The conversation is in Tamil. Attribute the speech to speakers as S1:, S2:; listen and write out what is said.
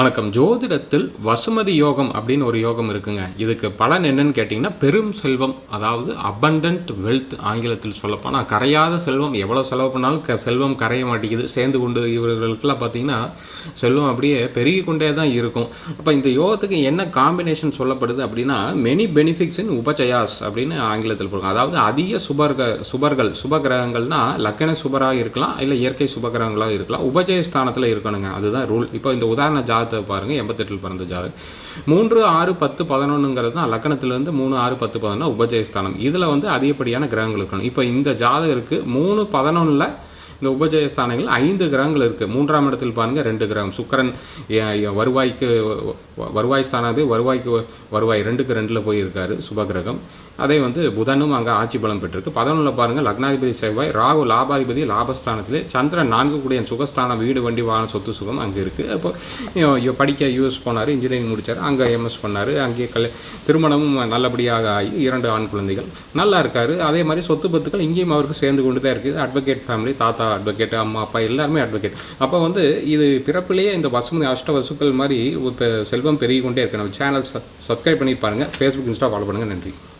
S1: வணக்கம். ஜோதிடத்தில் வசுமதி யோகம் அப்படின்னு ஒரு யோகம் இருக்குங்க. இதுக்கு பலன் என்னன்னு கேட்டிங்கன்னா பெரும் செல்வம் அதாவது அபண்டன்ட் வெல்த் ஆங்கிலத்தில் சொல்லப்போனால் கரையாத செல்வம் எவ்வளோ செலவு பண்ணாலும் க செல்வம் கரைய மாட்டேங்குது. சேர்ந்து கொண்டு இவர்களுக்கெல்லாம் பார்த்தீங்கன்னா செல்வம் அப்படியே பெருகி கொண்டே தான் இருக்கும். அப்போ இந்த யோகத்துக்கு என்ன காம்பினேஷன் சொல்லப்படுது அப்படின்னா மெனி பெனிஃபிட்ஸ் இன் உபச்சயாஸ் அப்படின்னு ஆங்கிலத்தில் போடுங்க அதாவது அதிக சுபர்க சுபர்கள் சுபகிரகங்கள்னால் லக்கண சுபராக இருக்கலாம் இல்லை இயற்கை சுபகிரகங்களாக இருக்கலாம். உபஜய ஸ்தானத்தில் இருக்கணுங்க. அதுதான் ரூல் இப்போ இந்த உதாரண ஜாதகத்தை பாருங்கள் எண்பத்தெட்டில் பிறந்த ஜாதகம் மூன்று ஆறு பத்து பதினொன்றுங்கிறது தான் லக்கணத்திலேருந்து மூணு ஆறு பத்து பதினொன்று உபஜயஸ்தானம் இதில் வந்து அதிகப்படியான கிரகங்கள் இருக்கணும். இப்போ இந்த ஜாதகருக்கு மூணு பதினொன்றில் இந்த உபஜய ஸ்தானங்கள் ஐந்து கிரகங்கள் இருக்குது மூன்றாம் இடத்தில் பாருங்கள் ரெண்டு கிரகம். சுக்கரன் வருவாய்க்கு வருவாய் ஸ்தானாது வருவாய்க்கு வருவாய் ரெண்டுக்கு ரெண்டில் போயிருக்காரு சுபகிரகம் அதே வந்து புதனும் அங்கே ஆட்சி பலம் பெற்றிருக்கு. பதினொன்றில் பாருங்கள் லக்னாதிபதி செவ்வாய் ராகு லாபாதிபதி லாபஸ்தானத்திலே சந்திரன் நான்கு கூடிய சுகஸ்தானம் வீடு வண்டி வாகன சொத்து சுகம் அங்கே இருக்குது அப்போ படிக்க யூஎஸ் போனார் இன்ஜினியரிங் முடித்தார் அங்கே எம்எஸ் பண்ணார் அங்கே கல் திருமணமும் நல்லபடியாக ஆகி இரண்டு ஆண் குழந்தைகள் நல்லா இருக்காரு. அதே மாதிரி சொத்து பத்துக்கள் இங்கேயும் அவருக்கு சேர்ந்து கொண்டு தான் இருக்குது. அட்வொகேட் ஃபேமிலி தாத்தா அட்வொகேட் அம்மா அப்பா எல்லாருமே அட்வொகேட் அப்போ வந்து இது பிறப்பிலேயே இந்த வசுமதி அஷ்ட வசுக்கள் மாதிரி இப்போ செல்வம் பெருகி கொண்டே இருக்கு. நம்ம சேனல் சப்ஸ்கிரைப் பண்ணி பாருங்கள் ஃபேஸ்புக் இன்ஸ்டா ஃபாலோ பண்ணுங்கள் நன்றி.